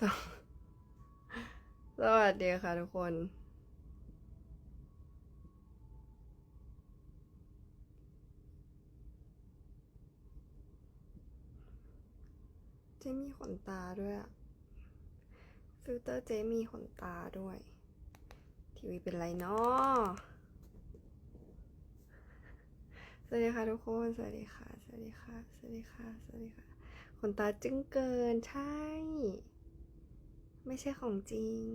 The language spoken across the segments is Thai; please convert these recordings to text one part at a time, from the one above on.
สวัสดีค่ะทุกคน เจมีขนตาด้วยอะฟิลเตอร์เจมีขนตาด้วย ทีวีเป็นไรเนาะสวัสดีค่ะทุกคน สวัสดีค่ะ สวัสดีค่ะ สวัสดีค่ะ สวัสดีค่ะ ขนตาจึ้งเกินใช่ ไม่ใช่ของจริง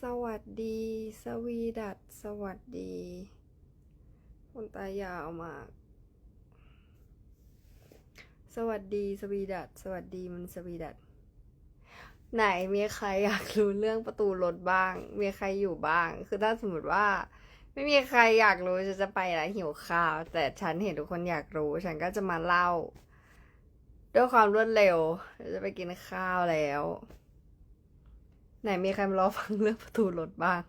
สวัสดี สวีดัตสวัสดีขนตายาวมาก สวัสดี สวีดัตสวัสดีมันสวีดัตไหนมีใครอยากรู้เรื่องประตูรถบ้าง มีใครอยู่บ้าง คือถ้าสมมติว่า ไม่มีใครอยากรู้จะจะไปแล้วหิวข้าว แต่ฉันเห็นทุกคนอยากรู้ ฉันก็จะมาเล่า ด้วยความรวดเร็วจะไปกินข้าวแล้ว ไหนมีใครมารอฟังเรื่องประตูรถบ้าง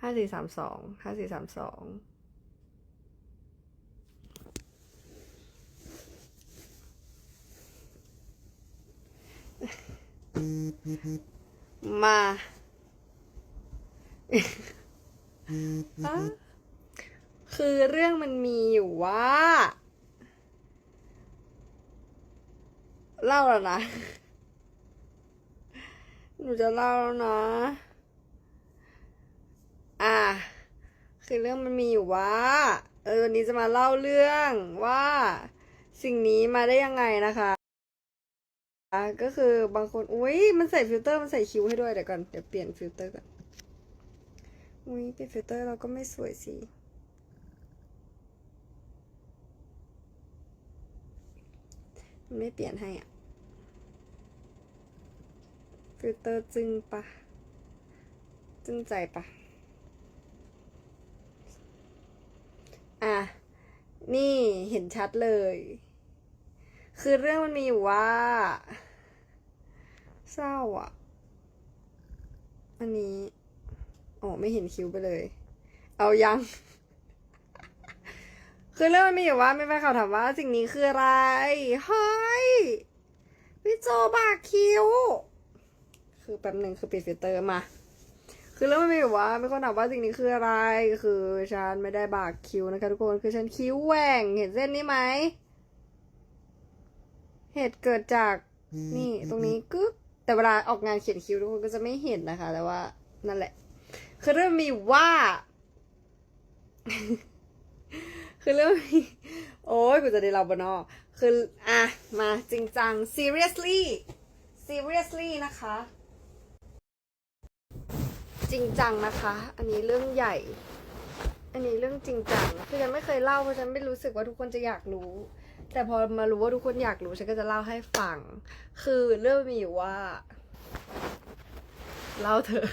ห้าสี่สามสองห้าสี่สามสองมา คือเรื่องมันมีอยู่ว่า เล่าแล้วนะ หนูจะเล่าแล้วนะ อะ คือเรื่องมันมีอยู่ว่า เออวันนี้จะมาเล่าเรื่องว่าสิ่งนี้มาได้ยังไงนะคะอะก็คือบางคน อุ้ยมันใส่ฟิลเตอร์ มันใส่คิ้วให้ด้วย เดี๋ยวก่อน เดี๋ยวเปลี่ยนฟิลเตอร์ก่อน อุ้ยเปลี่ยนฟิลเตอร์เราก็ไม่สวยสิมันไม่เปลี่ยนให้อะ ฟิลเตอร์จึงปะ จึงใจปะ อะ นี่เห็นชัดเลย คือเรื่องมันมีอยู่ว่า เศร้าอะ อันนี้ อ๋อไม่เห็นคิ้วไปเลย เอายัง คือเรื่องมันมีอยู่ว่าไม่แฟนเขาถามว่าสิ่งนี้คืออะไร เฮ้ย พี่โจบากคิ้ว คือแป๊บหนึ่งคือปิดฟิลเตอร์มา คือเรื่องมันมีอยู่ว่าไมีคนถามว่าสิ่งนี้คืออะไร คือฉันไม่ได้บากคิ้วนะคะทุกคน คือฉันคิ้วแหว่ง เห็นเส้นนี้ไหม เหตุเกิดจากนี่ตรงนี้กึ๊กแต่เวลาออกงานเขียนคิ้วทุกคนก็จะไม่เห็นนะคะ แต่ว่านั่นแหละ คือเรื่องมีว่า คือเรื่องมีโอ้ยกูจะได้เราบนอคืออะ มาจริงจัง seriously seriously นะคะ จริงจังนะคะ อันนี้เรื่องใหญ่ อันนี้เรื่องจริงจัง คือฉันไม่เคยเล่าเพราะฉันไม่รู้สึกว่าทุกคนจะอยากรู้ แต่พอมารู้ว่าทุกคนอยากรู้ฉันก็จะเล่าให้ฟัง คือเรื่องมีอยู่ว่า เล่าเถอะ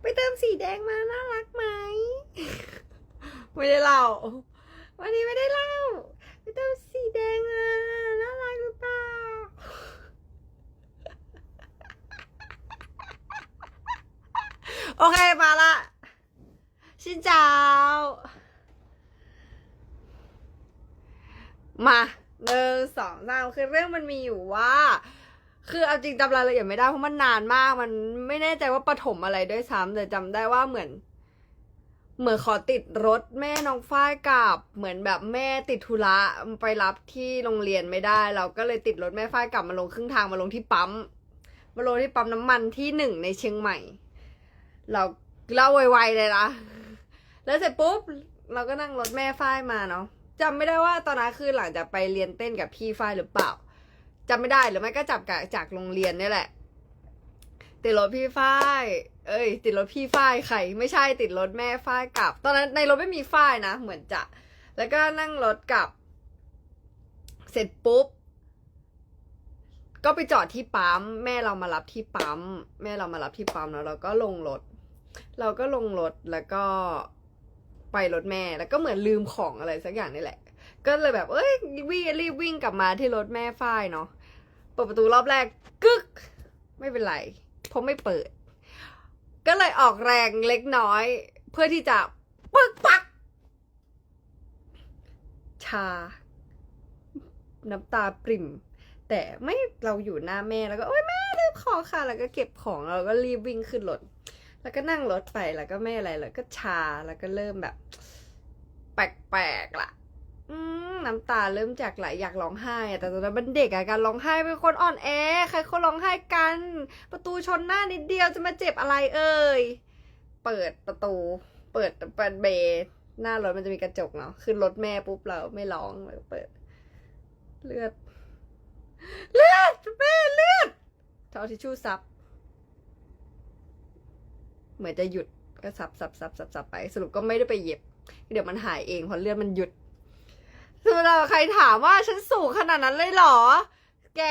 ไปเติมสีแดงมาน่ารักไหม ไม่ได้เล่า วันนี้ไม่ได้เล่า ไปเติมสีแดงมาน่ารักหรือเปล่าโอเค มาละ ชินเจ้า มาหนึ่งสองสามคือเรื่องมันมีอยู่ว่า คือเอาจริงจำรายละเอียดไม่ได้เพราะมันนานมากมันไม่แน่ใจว่าปฐมอะไรด้วยซ้ำแต่จำได้ว่าเหมือน เหมือนขอติดรถแม่น้องฝ้ายกลับ เหมือนแบบแม่ติดธุระไปรับที่โรงเรียนไม่ได้ เราก็เลยติดรถแม่ฝ้ายกลับมาลงครึ่งทางมาลงที่ปั๊มมาลงที่ปั๊มน้ำมันที่หนึ่งในเชียงใหม่ เราเล่าไวๆเลยนะแล้วเสร็จปุ๊บเราก็นั่งรถแม่ฝ้ายมาเนาะจำไม่ได้ว่าตอนนั้นคือหลังจากไปเรียนเต้นกับพี่ฝ้ายหรือเปล่า จำไม่ได้หรือไม่ก็จับกับจากโรงเรียนนี่แหละ ติดรถพี่ฝ้าย เอ้ย ติดรถพี่ฝ้ายใครไม่ใช่ติดรถแม่ฝ้ายกลับ ตอนนั้นในรถไม่มีฝ้ายนะ เหมือนจะ แล้วก็นั่งรถกลับ เสร็จปุ๊บ ก็ไปจอดที่ปั๊มแม่เรามารับที่ปั๊มแม่เรามารับที่ปั๊มแล้วเราก็ลงรถ เราก็ลงรถแล้วก็ไปรถแม่แล้วก็เหมือนลืมของอะไรสักอย่างนี่แหละ ก็เลยแบบ เอ้ยวิ่งรีบวิ่งกลับมาที่รถแม่ฝ้ายเนาะ ปิดประตูรอบแรกกึก ไม่เป็นไรเพราะไม่เปิด ก็เลยออกแรงเล็กน้อย เพื่อที่จะปึ๊กปัก ชา น้ำตาปริ่ม แต่ไม่เราอยู่หน้าแม่แล้วก็โอ๊ยแม่ลืมของค่ะ แล้วก็เก็บของแล้วก็รีบวิ่งขึ้นรถแล้วก็นั่งรถไปแล้วก็ไม่อะไรแล้วก็ชาแล้วก็เริ่มแบบ แปลกๆล่ะ น้ำตาเริ่มจากไหลอยากร้องไห้แต่ตอนนั้นเป็นเด็กอะการร้องไห้เป็นคนอ่อนแอใครคนร้องไห้กัน ประตูชนหน้านิดเดียวจะมาเจ็บอะไรเอ่ยเปิดประตู เปิดเปิดเบย์หน้ารถมันจะมีกระจกเนาะขึ้นรถแม่ปุ๊บเราไม่ร้องเราเปิด เลือด เลือดแม่เลือดเอาทิชชู่ซับเหมือนจะหยุดก็ซับซับซับซับซับไป สรุปก็ไม่ได้ไปเย็บ เดี๋ยวมันหายเองเพราะเลือดมันหยุด คือเราใครถามว่าฉันสูงขนาดนั้นเลยเหรอ แก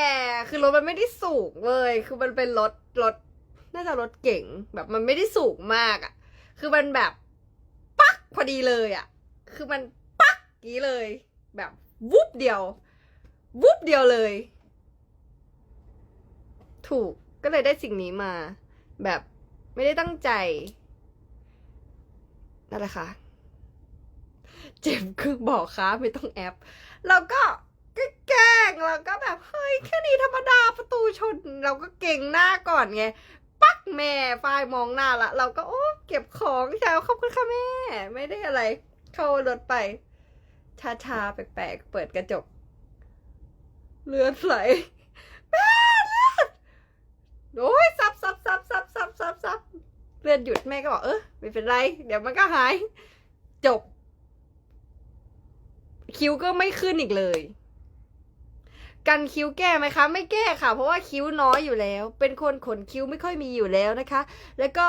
คือรถมันไม่ได้สูงเลย คือมันเป็นรถรถน่าจะรถเก๋งแบบมันไม่ได้สูงมากอะ่ะ คือมันแบบ ปักพอดีเลยอะ่ะ คือมันปักกี้เลย แบบวุบเดียว วุบเดียวเลย ถูกก็เลยได้สิ่งนี้มา แบบไม่ได้ตั้งใจนั่นแหละค่ะ เจ็บคือบอกค้าไม่ต้องแอป แล้วก็แกล้งแล้วก็แบบเฮ้ยแค่นี้ธรรมดาประตูชน เราก็เก่งหน้าก่อนไง ปักแม่ฝ้ายมองหน้าละ เราก็โอ้เก็บของใช่ขอบคุณค่ะแม่ ไม่ได้อะไร เข้ารถไปชาๆแปลกๆเปิดกระจก เลือดไหลแม่เลือดโอ้ยซับซับซับซับซับซับซับเลือดหยุดแม่ก็บอกเออไม่เป็นไร เดี๋ยวมันก็หาย จบ คิ้วก็ไม่ขึ้นอีกเลย กันคิ้วแก้ไหมคะ ไม่แก้ค่ะ เพราะว่าคิ้วน้อยอยู่แล้ว เป็นคนขนคิ้วไม่ค่อยมีอยู่แล้วนะคะ แล้วก็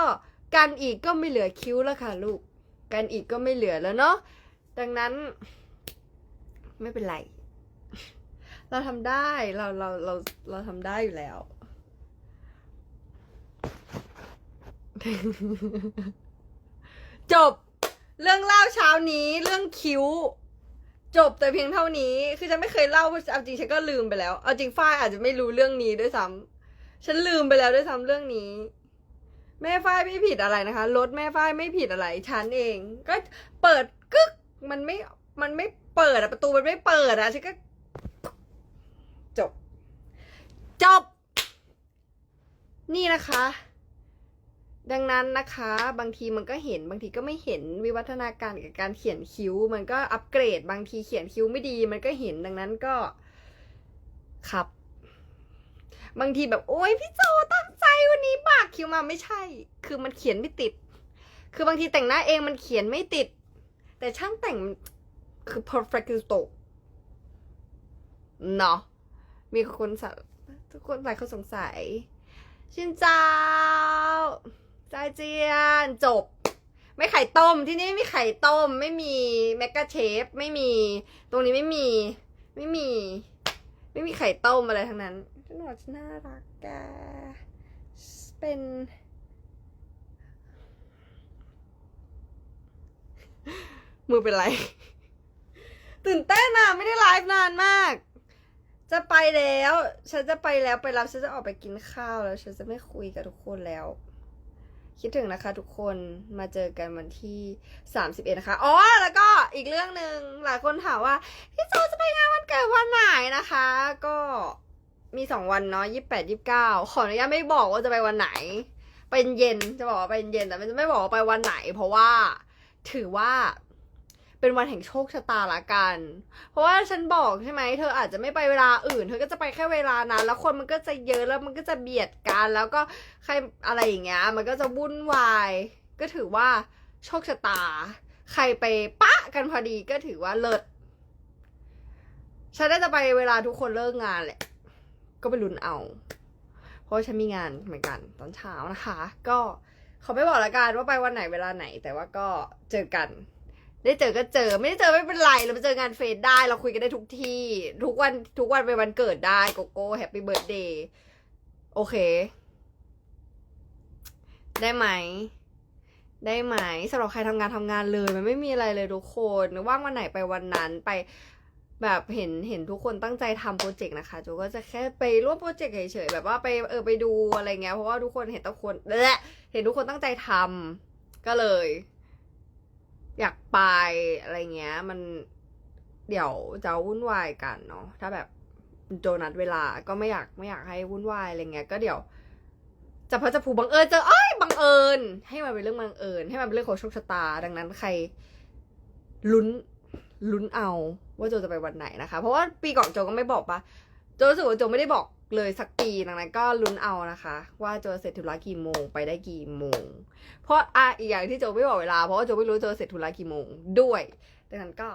กันอีกก็ไม่เหลือคิ้วแล้วค่ะ ลูก กันอีกก็ไม่เหลือแล้วเนาะดังนั้น ไม่เป็นไร เราทำได้เราเราเราเราทำได้อยู่แล้วจบ เรื่องเล่าเช้านี้เรื่องคิ้ว จบแต่เพียงเท่านี้ คือฉันไม่เคยเล่าเอาจริงฉันก็ลืมไปแล้ว เอาจริงฝ้ายอาจจะไม่รู้เรื่องนี้ด้วยซ้ำฉันลืมไปแล้วด้วยซ้ำเรื่องนี้ แม่ฝ้ายไม่ผิดอะไรนะคะ รถแม่ฝ้ายไม่ผิดอะไร ฉันเอง ก็เปิดกึก มันไม่ มันไม่เปิดอะประตูมันไม่เปิดอะฉันก็ จบ จบ นี่นะคะ ดังนั้นนะคะบางทีมันก็เห็นบางทีก็ไม่เห็นวิวัฒนาการกับการเขียนคิ้ว มันก็อัปเกรด บางทีเขียนคิ้วไม่ดี มันก็เห็นดังนั้นก็ครับ บางทีแบบโอ๊ยพี่โจตั้งใจวันนี้บากคิ้วมาไม่ใช่ คือมันเขียนไม่ติด คือบางทีแต่งหน้าเองมันเขียนไม่ติด แต่ช่างแต่งคือ perfecto เนาะมีคนสทุกคนหลายคนสงสัยชินเจ้า จาเจียนจบ ไม่ไข่ต้มที่นี่ไม่มีไข่ต้ม ไม่มีแมกกาเชฟไม่มี ตรงนี้ไม่มี ไม่มี ไม่มีไข่ต้มอะไรทั้งนั้นฉันบอกฉันน่ารักแกเป็นมือเป็นไร ตื่นเต้นอะไม่ได้ไลฟ์นานมาก จะไปแล้ว ฉันจะไปแล้วไปรับฉันจะออกไปกินข้าวแล้ว ฉันจะไม่คุยกับทุกคนแล้ว คิดถึงนะคะทุกคนมาเจอกันวันที่ 31 นะคะ อ๋อ แล้วก็อีกเรื่องหนึ่งหลายคนถามว่า พี่โจจะไปงานวันเกิดวันไหนนะคะ ก็มีสองวันเนาะยี่แปดยี่เก้าขออนุญาตไม่บอกว่าจะไปวันไหน เป็นเย็นจะบอกว่าเป็นเย็นแต่ไม่บอกว่าไปวันไหน เพราะว่าถือว่า เป็นวันแห่งโชคชะตาละกัน เพราะว่าฉันบอกใช่ไหมเธออาจจะไม่ไปเวลาอื่น เธอก็จะไปแค่เวลานั้น แล้วคนมันก็จะเยอะแล้วมันก็จะเบียดกัน แล้วก็ใครอะไรอย่างเงี้ย มันก็จะวุ่นวาย ก็ถือว่าโชคชะตา ใครไปปะกันพอดีก็ถือว่าเลิศ ฉันน่าจะไปเวลาทุกคนเลิกงานแหละ ก็ไปลุ้นเอา เพราะฉันมีงานเหมือนกันตอนเช้านะคะ ก็เขาไม่บอกละกันว่าไปวันไหนเวลาไหน แต่ว่าก็เจอกัน ได้เจอก็เจอไม่ได้เจอไม่เป็นไร เราไปเจองานเฟซได้เราคุยกันได้ทุกที่ ทุกวันทุกวันเป็นวันเกิดได้โกโก้แฮปปี้เบิร์ดเดย์โอเค ได้ไหม ได้ไหมสำหรับใครทำงานทำงานเลยมันไม่มีอะไรเลยทุกคนว่างวันไหนไปวันนั้นไปแบบเห็นเห็นทุกคนตั้งใจทำโปรเจกต์นะคะจูก็จะแค่ไปร่วมโปรเจกต์เฉยๆแบบว่าไปเออไปดูอะไรเงี้ยเพราะว่าทุกคนเห็นทุกคนและเห็นทุกคนตั้งใจทำก็เลย อยากไปอะไรเงี้ย มันเดี๋ยวจะวุ่นวายกันเนาะถ้าแบบโจนัดเวลาก็ไม่อยากไม่อยากให้วุ่นวายอะไรเงี้ยก็เดี๋ยวจะพระจะผูบังเอิญเจอเอ้ยบังเอิญให้มันเป็นเรื่องบังเอิญให้มันเป็นเรื่องของโชคชะตา ดังนั้นใครลุ้นลุ้นเอาว่าโจจะไปวันไหนนะคะ เพราะว่าปีก่อนโจก็ไม่บอกปะโจรู้สึกว่าโจไม่ได้บอก เลยสักปีดังนั้นก็ลุ้นเอานะคะ ว่าโจเสร็จธุระกี่โมงไปได้กี่โมง เพราะอะอีกอย่างที่โจไม่บอกเวลาเพราะว่าโจไม่รู้โจเสร็จธุระกี่โมงด้วยดังนั้นก็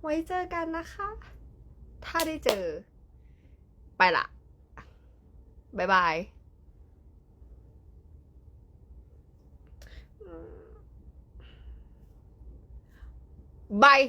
ไว้เจอกันนะคะ ถ้าได้เจอ ไปละบายบายบาย